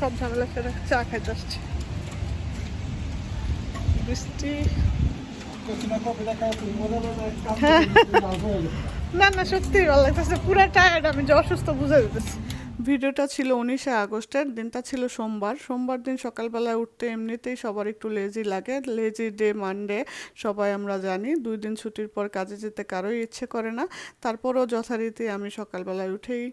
সব ঝামেলা ফেরা চা খাইতে আসছি। বৃষ্টি হ্যাঁ। না না সত্যি ভালো লাগতেছে। পুরো টায়ার্ড আমি যে অসুস্থ বুঝে যেতেছি ভিডিওটা ছিল উনিশে আগস্টের, দিনটা ছিল সোমবার। সোমবার দিন সকালবেলায় উঠতে এমনিতেই সবার একটু লেজি লাগে। লেজি ডে মানডে সবাই আমরা জানি, দুই দিন ছুটির পর কাজে যেতে কারোই ইচ্ছে করে না। তারপরও যথারীতি আমি সকালবেলায় উঠেই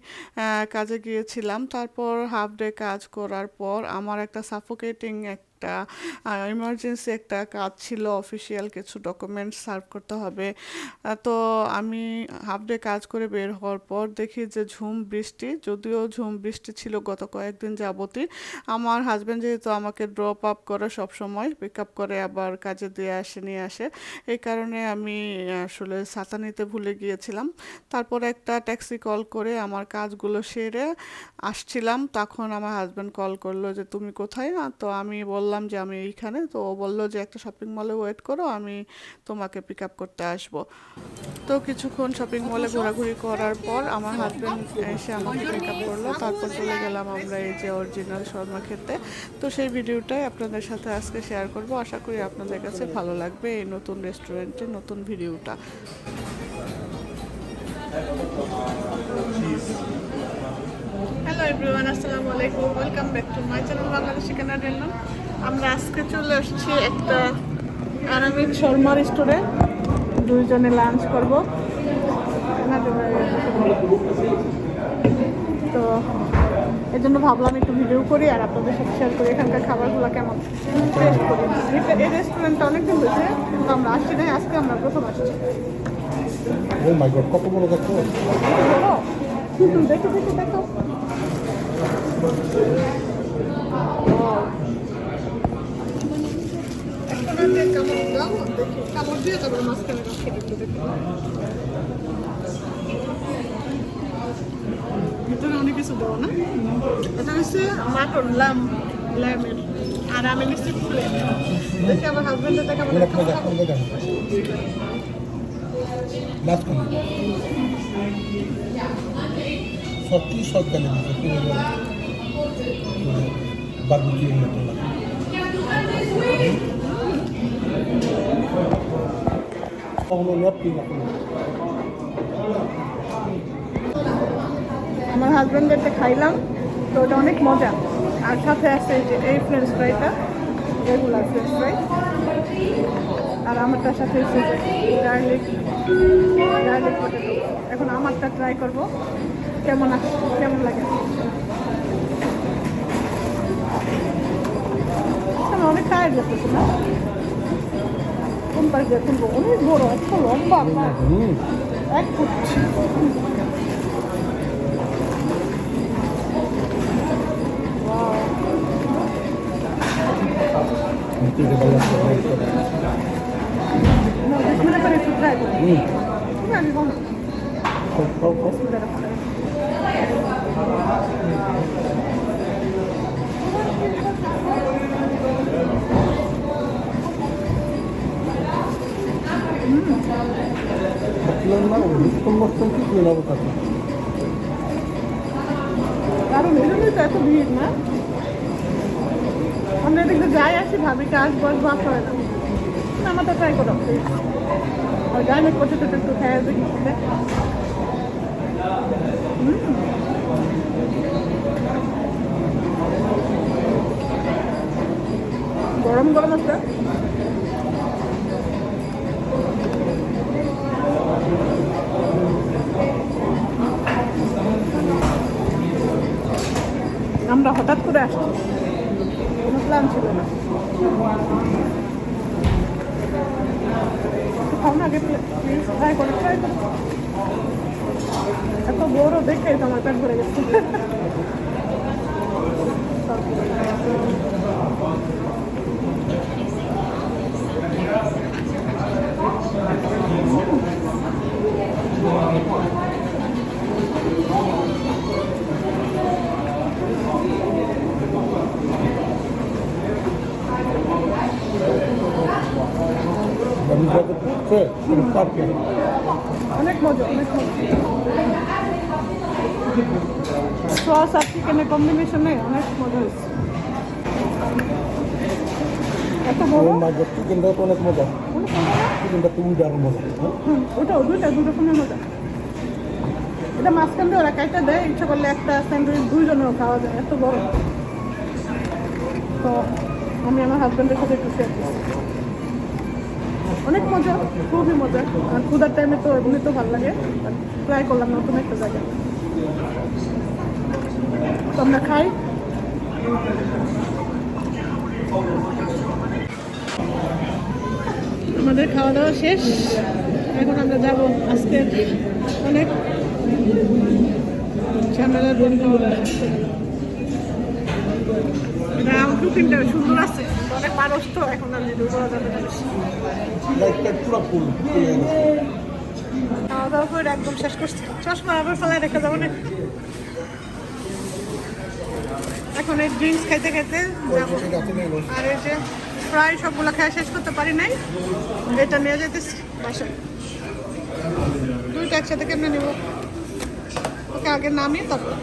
কাজে গিয়েছিলাম। তারপর হাফ ডে কাজ করার পর আমার একটা সাফোকেটিং একটা ইমার্জেন্সি একটা কাজ ছিল অফিসিয়াল কিছু ডকুমেন্টস সার্ভ করতে হবে। তো আমি হাফ ডে কাজ করে বের হওয়ার পর দেখি যে ঝুম, বৃষ্টি, যদিও ঝুম, বৃষ্টি ছিল গত কয়েকদিন যাবতই। আমার হাজব্যান্ড যেহেতু আমাকে ড্রপ আপ করে সব সময় পিক আপ করে আবার কাজে দিয়ে আসে, নিয়ে আসে। এই কারণে আমি আসলে ছাতা নিতে ভুলে গিয়েছিলাম। তারপর একটা ট্যাক্সি কল করে আমার কাজগুলো সেরে আসছিলাম। তখন আমার হাজব্যান্ড কল করল যে, তুমি কোথায়? না তো আমি বললাম যে আমি এইখানে, তো ও বলল যে একটা শপিং মলে ওয়েট করো, আমি তোমাকে পিক আপ করতে আসব। তো কিছুক্ষণ শপিং মলে ঘোরাঘুরি করার পর আমার হাজব্যান্ড এসে আমাকে পিক আপ করল, তারপর চলে গেলাম আমরা এই যে অরিজিনাল শর্মা খেতে। তো সেই ভিডিওটাই আপনাদের সাথে আজকে শেয়ার করব। আশা করি আপনাদের কাছে ভালো লাগবে এই নতুন রেস্টুরেন্টের নতুন ভিডিওটা। হ্যালো এভরিওয়ান আসসালামু আলাইকুম। Welcome back to my channel Bangladeshi Canadian আমরা আজকে চলে আসছি একটা আরামিক শর্মা রেস্টুরেন্ট দুইজনে লাঞ্চ করব। তো এই জন্য ভাবলাম একটু ভিডিও করি আর আপনাদের সাথে শেয়ার করি এখানকার খাবারগুলো কেমন। টেস্ট করি। এই রেস্টুরেন্টটা অনেকদিন হয়েছে কিন্তু আমরা আসছি না আজকে আমরা প্রথম আসছি। গড কত বড় দেখো। দেখো দেখো দেখো দেখো কামড় দিয়ে তারপরে মাঝখানে রাখি একটু দেখো। ভিতরে অনেক কিছু দেবো না? এটা হচ্ছে মাটন লাম ল্যামের আর আমি নিশ্চিত ফুলে। দেখি আমার হাজবেন্ডের দেখা লাস্ট সত্যি সব গেলে দিতে পুরো বারবিকিউ মতো লাগে আমার হাজব্যান্ডেরটা খাইলাম, তো ওটা অনেক মজা। আর সাথে আছে এই যে এই ফ্রেঞ্চ ফ্রাইটা রেগুলার ফ্রেঞ্চ ফ্রাই আর আমারটার সাথে গার্লিক গার্লিক এখন আমারটা ট্রাই করব। কেমন আছে কেমন লাগে? অনেক টায়ার্ড লাগতেছে না? 왼발 같은 거 오늘 뭐라 털 엄마 아빠 음. 아이고 No, this one is for trago. Mm. Yeah, we want. Go, go, go. না মষ্টম কি কাছে কারণ এই জন্যই তো এত ভিড় না। আমরা এদিকে যাই আসি ভাবি কাজ বস করে না না, আমারটা ট্রাই করো আর গার্লিক পটেটোটা একটু খেয়ে দেখি। গরম গরম আছে আমরা হঠাৎ করে আসছি কোনো প্ল্যান ছিল না। খাও না আগে প্লিজ ট্রাই এত বড় দেখে তোমার পেট ভরে গেছে। পার্কে অনেক মজা অনেক মজা। সস আর চিকেনের কম্বিনেশনে অনেক মজা হয়েছে। এত বড়? চিকেনটা তো অনেক মজা? চিকেনটা দারুণ মজা হ্যাঁ? দু রকমের মজা। এটা মাঝখান দিয়ে ওরা কাইটা দেয় ইচ্ছা করলে একটা স্যান্ডউইচ খাওয়া যায় এত বড়। তো আমি আমার হাজব্যান্ডের সাথে একটু শেয়ার করছি। অনেক মজা, খুবই মজা। আর ক্ষুদার টাইমে তো এমনি তো ভালো লাগে ট্রাই করলাম নতুন একটা জায়গা তো আমরা খাই। আমাদের খাওয়া দাওয়া শেষ। এখন আমরা যাব আজকে অনেক ঝামেলার বন্ধু আউটলুকিংটা সুন্দর আছে। অনেক মানুষ তো এখন আর করা যাবে না খাওয়া দাওয়া করে একদম শেষ করছি। চশমা আবার ফেলায় রেখে যাব না এখন এই ড্রিঙ্কস খাইতে খাইতে আর এই যে প্রায় সবগুলো খাওয়া শেষ করতে পারি নাই। এটা নিয়ে যেতেছি বাসায় দুইটা একসাথে কেমনে নেব? ওকে আগে নামিয়ে তারপর।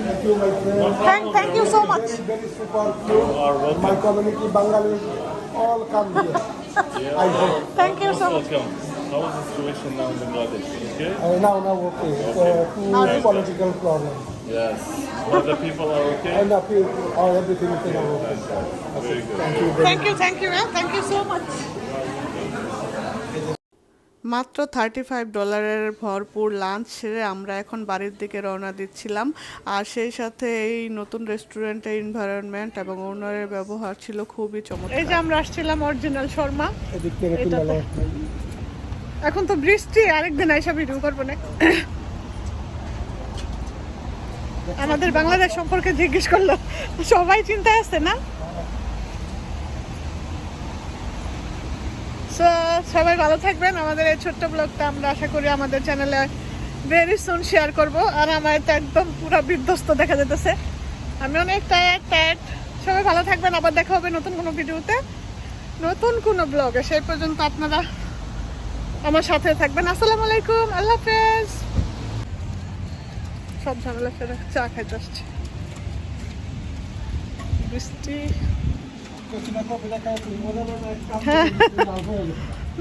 Thank you, my friend. Thank, thank you so much. Very super cute. My community, Bangladesh, all come here. I hope. Thank you so much. Welcome. How is the situation now in Bangladesh? Okay? Uh, now, now, okay. It's uh, two Now- political problem. Yes. Well, the people are okay? And the people, all everything is in our Very good. Thank you very Thank you, thank you, thank you so much. মাত্র thirty five ডলারের ভরপুর lunch সেরে আমরা এখন বাড়ির দিকে রওনা দিচ্ছিলাম। আর সেই সাথে এই নতুন রেস্টুরেন্টের এনভায়রনমেন্ট এবং ওনারের ব্যবহার ছিল খুবই চমৎকার। এই যে আমরা আসছিলাম অরিজিনাল শর্মা। এখন তো বৃষ্টি আরেকদিন আইসা ভিডিও করব না। আমাদের বাংলাদেশ সম্পর্কে জিজ্ঞেস করল। সবাই চিন্তায় আছে না? So, সবাই ভালো থাকবেন। আমাদের এই ছোট্ট ব্লগটা আমরা আশা করি আমাদের চ্যানেলে ভেরি সুন শেয়ার করব। আর আমার তো একদম পুরো বিধ্বস্ত দেখা যেতেছে আমি অনেক টায়ার্ড টায়ার্ড সবাই ভালো থাকবেন। আবার দেখা হবে নতুন কোনো ভিডিওতে। নতুন কোনো ব্লগে সেই পর্যন্ত আপনারা আমার সাথে থাকবেন। আসসালামু আলাইকুম। আল্লাহ হাফেজ। সব ঝামেলা ফেলে চা খাইতে আসছে। বৃষ্টি।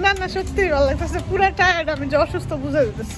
না না সত্যি ভালো লাগতেছে পুরো টায়ার্ড আমি যে অসুস্থ বুঝে যেতেছি